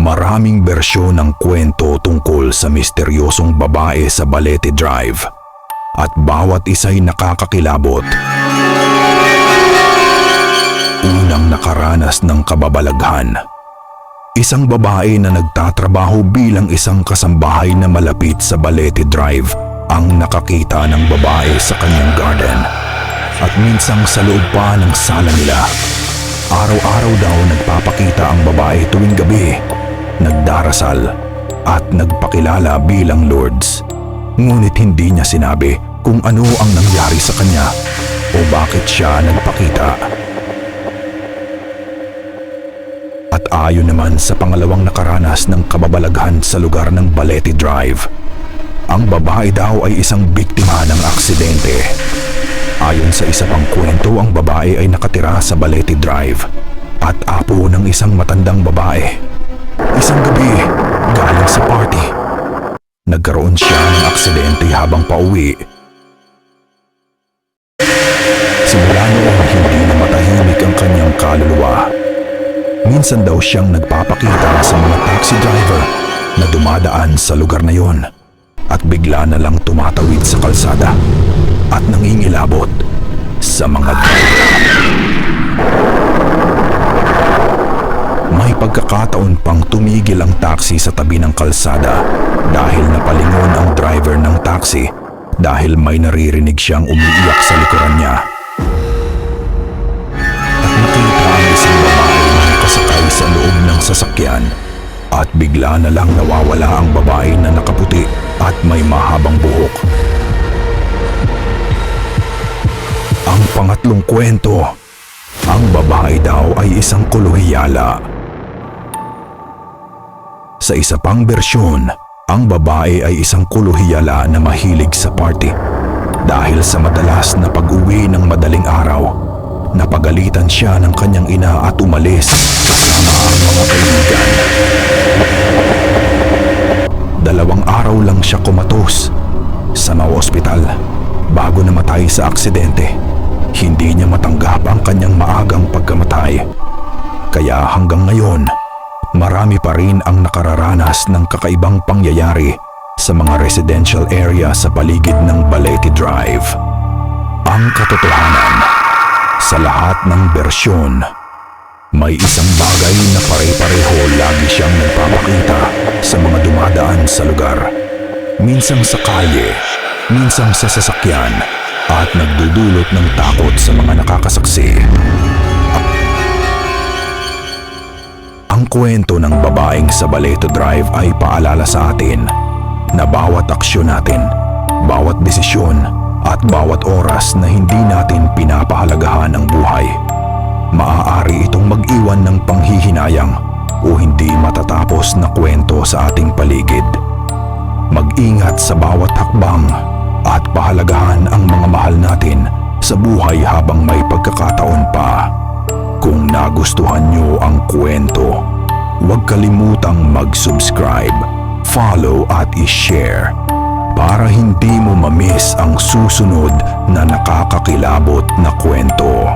Maraming bersyon ng kwento tungkol sa misteryosong babae sa Balete Drive at bawat isa'y nakakakilabot. Unang nakaranas ng kababalaghan. Isang babae na nagtatrabaho bilang isang kasambahay na malapit sa Balete Drive ang nakakita ng babae sa kanyang garden at minsang sa loob pa ng sala nila. Araw-araw daw nagpapakita ang babae tuwing gabi, nagdarasal at nagpakilala bilang Lords. Ngunit hindi niya sinabi kung ano ang nangyari sa kanya o bakit siya nagpakita. At ayon naman sa pangalawang nakaranas ng kababalaghan sa lugar ng Balete Drive, ang babae daw ay isang biktima ng aksidente. Ayon sa isa pang kwento, ang babae ay nakatira sa Balete Drive at apo ng isang matandang babae. Isang gabi, galing sa party, nagkaroon siya ng aksidente habang pauwi. Simula noon, hindi na matahimik ang kanyang kaluluwa. Minsan daw siyang nagpapakita sa mga taxi driver na dumadaan sa lugar na yon at bigla na lang tumatawid sa kalsada at nangingilabot sa mga driver. May pagkakataon pang tumigil ang taxi sa tabi ng kalsada dahil napalingon ang driver ng taxi dahil may naririnig siyang umiiyak sa likuran niya. At nakita ang isang babae na nakasakay sa loob ng sasakyan at bigla na lang nawawala ang babae na nakaputi at may mahabang buhok. Ang pangatlong kwento, ang babae daw ay isang kuluhiyala. Sa isa pang bersyon, ang babae ay isang kuluhiyala na mahilig sa party. Dahil sa madalas na pag-uwi ng madaling araw, napagalitan siya ng kanyang ina at umalis kasama ang mga kaibigan. Dalawang araw lang siya kumatos sa mga ospital bago namatay sa aksidente. Hindi niya matanggap ang kanyang maagang pagkamatay. Kaya hanggang ngayon, marami pa rin ang nakararanas ng kakaibang pangyayari sa mga residential area sa paligid ng Balete Drive. Ang katotohanan, sa lahat ng bersyon, may isang bagay na pare-pareho lagi siyang nagpapakita sa mga dumadaan sa lugar. Minsang sa kalye, minsang sa sasakyan, at nagdudulot ng takot sa mga nakakasaksi. Kwento ng babaeng sa Baleto Drive ay paalala sa atin na bawat aksyon natin, bawat desisyon at bawat oras na hindi natin pinapahalagahan ang buhay, maaari itong mag-iwan ng panghihinayang o hindi matatapos na kwento sa ating paligid. Mag-ingat sa bawat hakbang at pahalagahan ang mga mahal natin sa buhay habang may pagkakataon pa. Kung nagustuhan nyo ang kwento, huwag kalimutang mag-subscribe, follow at i-share para hindi mo mamiss ang susunod na nakakakilabot na kwento.